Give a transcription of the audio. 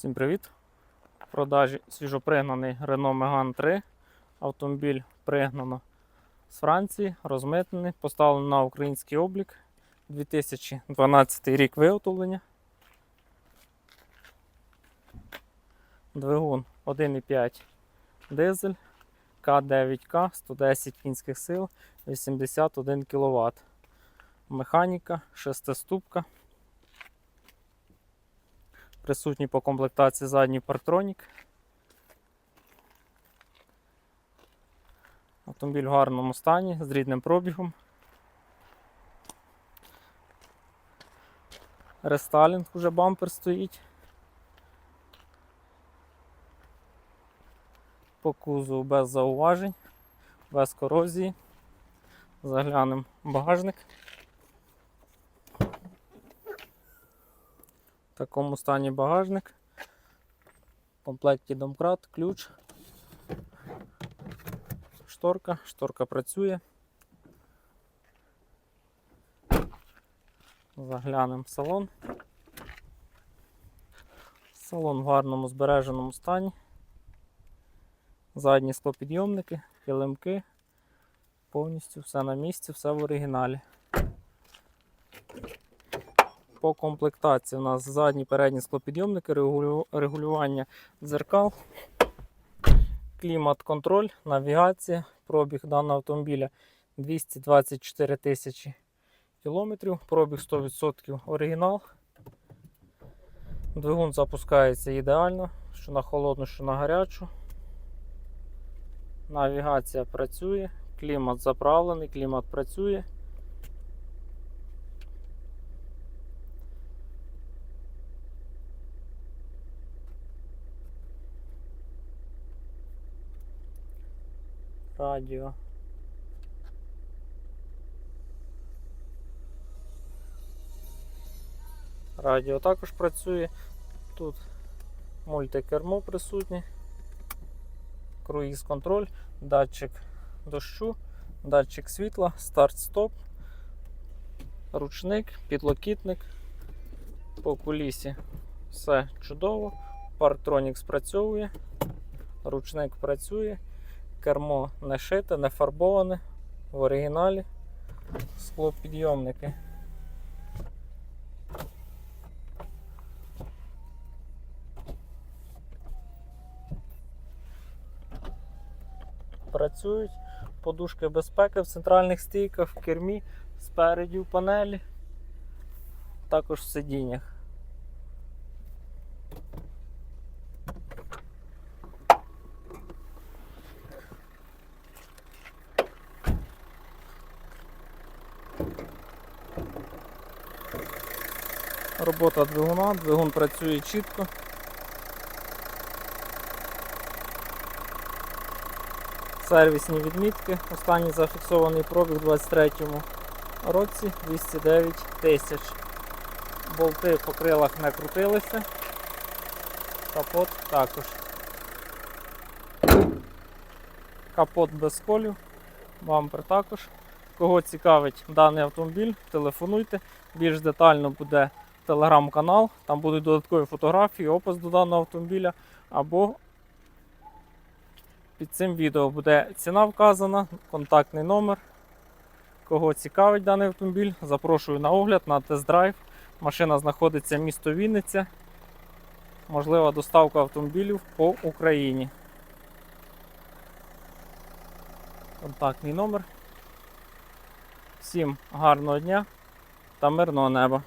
Всім привіт! В продажі свіжопригнаний Renault Megane 3. Автомобіль пригнано з Франції, розмитнений, поставлено на український облік. 2012 рік виготовлення. Двигун 1,5 дизель К9К 110 кінських сил 81 кВт. Механіка, шестиступка. Присутній по комплектації задній партронік. Автомобіль в гарному стані з рідним пробігом. Рестайлінг уже бампер стоїть. По кузову без зауважень, без корозії. Заглянемо багажник. В такому стані багажник. В комплекті домкрат, ключ. Шторка, шторка працює. Заглянемо в салон. Салон в гарному збереженому стані. Задні склопідйомники, килимки. Повністю все на місці, все в оригіналі. По комплектації у нас задні передні склопідйомники, регулювання дзеркал, клімат-контроль, навігація. Пробіг даного автомобіля 224 тисячі кілометрів, пробіг 100% оригінал. Двигун запускається ідеально, що на холодну, що на гарячу. Навігація працює, клімат заправлений, клімат працює. Радіо. Радіо також працює. Тут мультикермо присутнє, круїз контроль, датчик дощу, датчик світла, старт-стоп, ручник, підлокітник. По кулісі все чудово. Парктронік спрацьовує, ручник працює, кермо не шите, не фарбоване, в оригіналі, склопідйомники. Працюють подушки безпеки в центральних стійках, в кермі, спереді в панелі, також в сидіннях. Робота двигуна, двигун працює чітко. Сервісні відмітки. Останній зафіксований пробіг у 23-му році 209 тисяч. Болти по крилах не крутилися. Капот також. Капот без колів, бампер також. Кого цікавить даний автомобіль, телефонуйте. Більш детально буде телеграм-канал, там будуть додаткові фотографії, опис до даного автомобіля. Або під цим відео буде ціна вказана, контактний номер. Кого цікавить даний автомобіль, запрошую на огляд, на тест-драйв. Машина знаходиться в місто Вінниця. Можлива доставка автомобілів по Україні. Контактний номер. Всім гарного дня та мирного неба.